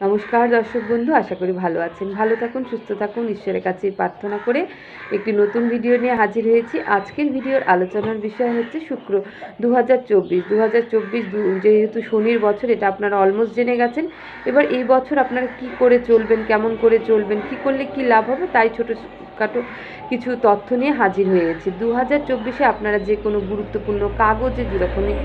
নমস্কার দর্শক বন্ধু, আশা করি ভালো আছেন। ভালো থাকুন, সুস্থ থাকুন, ঈশ্বরের কাছে প্রার্থনা করে একটি নতুন ভিডিও নিয়ে হাজির হয়েছি। আজকের ভিডিওর আলোচনার বিষয় হচ্ছে শুক্র দু হাজার চব্বিশ দু হাজার চব্বিশ যেহেতু শনির বছর, এটা আপনারা অলমোস্ট জেনে গেছেন। এবার এই বছর আপনারা কি করে চলবেন, কেমন করে চলবেন, কি করলে কি লাভ হবে, তাই ছোটো খাটো কিছু তথ্য নিয়ে হাজির হয়ে গেছি। দু হাজার চব্বিশে আপনারা যে কোনো গুরুত্বপূর্ণ কাগজে যখনই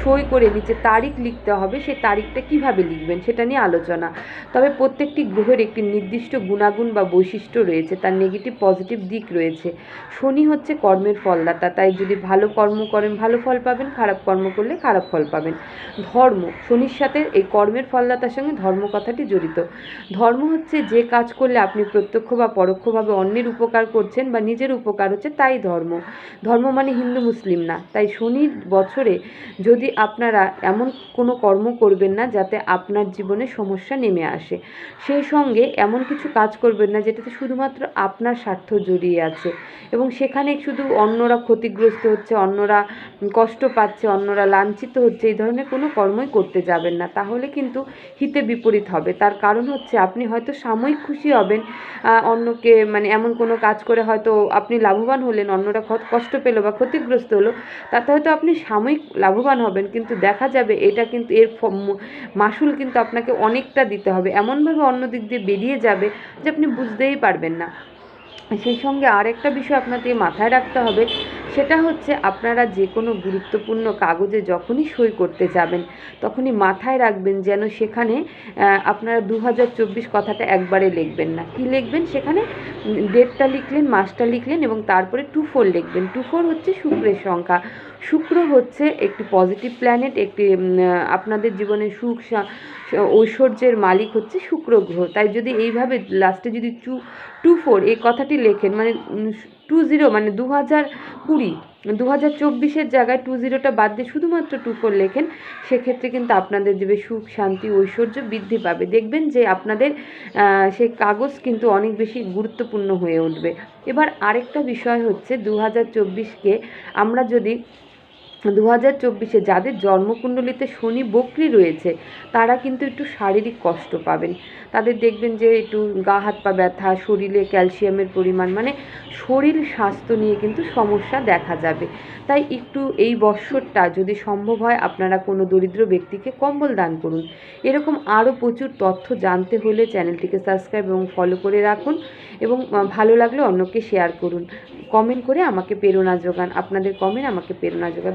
সই করে নিচে তারিখ লিখতে হবে, সেই তারিখটা কীভাবে লিখবেন সেটা নিয়ে আলোচনা। তবে প্রত্যেকটি গ্রহের একটি নির্দিষ্ট গুণাগুণ বা বৈশিষ্ট্য রয়েছে, তার নেগেটিভ পজিটিভ দিক রয়েছে। শনি হচ্ছে কর্মের ফলদাতা, তাই যদি ভালো কর্ম করেন, ভালো ফল পাবেন, খারাপ কর্ম করলে খারাপ ফল পাবেন। ধর্ম, শনির সাথে এই কর্মের ফলদাতার সঙ্গে ধর্ম কথাটি জড়িত। ধর্ম হচ্ছে যে কাজ করলে আপনি প্রত্যক্ষ বা পরোক্ষভাবে অন্যের উপকার করছেন বা নিজের উপকার হচ্ছে তাই ধর্ম। ধর্ম মানে হিন্দু, মুসলিম না। তাই শনির বছরে যদি আপনারা এমন কোনো কর্ম করবেন না যাতে আপনার জীবনে সমস্যা নেমে আসে। সেই সঙ্গে এমন কিছু কাজ করবেন না যেটাতে শুধুমাত্র আপনার স্বার্থ জড়িয়ে আছে। এবং সেখানে শুধু অন্যরা ক্ষতিগ্রস্ত হচ্ছে, অন্যরা কষ্ট পাচ্ছে, অন্যরা লাঞ্ছিত হচ্ছে, এই ধরনের কোনো কর্মই করতে যাবেন না। তাহলে কিন্তু হিতে বিপরীত হবে। তার কারণ হচ্ছে আপনি হয়তো সাময়িক খুশি হবেন অন্যকে মানে এমন কোনো কাজ করে হয়তো আপনি লাভবান হলেন, অন্যরা কষ্ট পেল বা ক্ষতিগ্রস্ত হলো, তাতে হয়তো আপনি সাময়িক লাভবান হবেন। কিন্তু দেখা যাবে এটা কিন্তু এর মাসুল কিন্তু আপনাকে অনেকটা দিতে হবে। এমনভাবে অন্য দিক দিয়ে বেরিয়ে যাবে যে আপনি বুঝতেই পারবেন না। সেই সঙ্গে আরেকটা বিষয় আপনাদের মাথায় রাখতে হবে, সেটা হচ্ছে আপনারা যে কোনো গুরুত্বপূর্ণ কাগজে যখনই সই করতে যাবেন, তখনই মাথায় রাখবেন যেন সেখানে আপনারা দু হাজার চব্বিশ কথাটা একবারে লিখবেন না। কি লিখবেন? সেখানে ডেটটা লিখলেন, মাসটা লিখলেন এবং তারপরে টু ফোর লিখবেন। টু ফোর হচ্ছে শুক্রের সংখ্যা। শুক্র হচ্ছে একটি পজিটিভ প্ল্যানেট, একটি আপনাদের জীবনে সুখ ঐশ্বর্যের মালিক হচ্ছে শুক্র গ্রহ। তাই যদি এইভাবে লাস্টে যদি টু টু ফোর এই কথাটি লেখেন মানে টু জিরো মানে দু হাজার কুড়ি দু হাজার চব্বিশের জায়গায় টু জিরোটা বাদ দিয়ে শুধুমাত্র টু ফোর লেখেন, সেক্ষেত্রে কিন্তু আপনাদের দেবে সুখ, শান্তি, ঐশ্বর্য বৃদ্ধি পাবে। দেখবেন যে আপনাদের সেই কাগজ কিন্তু অনেক বেশি গুরুত্বপূর্ণ হয়ে উঠবে। এবার আরেকটা বিষয় হচ্ছে দু হাজার চব্বিশকে আমরা যদি দু হাজার চব্বিশে যাদের জন্মকুণ্ডলিতে শনি বক্রি রয়েছে, তারা কিন্তু একটু শারীরিক কষ্ট পাবেন। তাদের দেখবেন যে একটু গা হাত পা ব্যথা, শরীরে ক্যালসিয়ামের পরিমাণ মানে শরীর স্বাস্থ্য নিয়ে কিন্তু সমস্যা দেখা যাবে। তাই একটু এই বৎসরটা যদি সম্ভব হয়, আপনারা কোনো দরিদ্র ব্যক্তিকে কম্বল দান করুন। এরকম আরও প্রচুর তথ্য জানতে হলে চ্যানেলটিকে সাবস্ক্রাইব এবং ফলো করে রাখুন এবং ভালো লাগলে অন্যকে শেয়ার করুন। কমেন্ট করে আমাকে প্রেরণা যোগান। আপনাদের কমেন্ট আমাকে প্রেরণা যোগান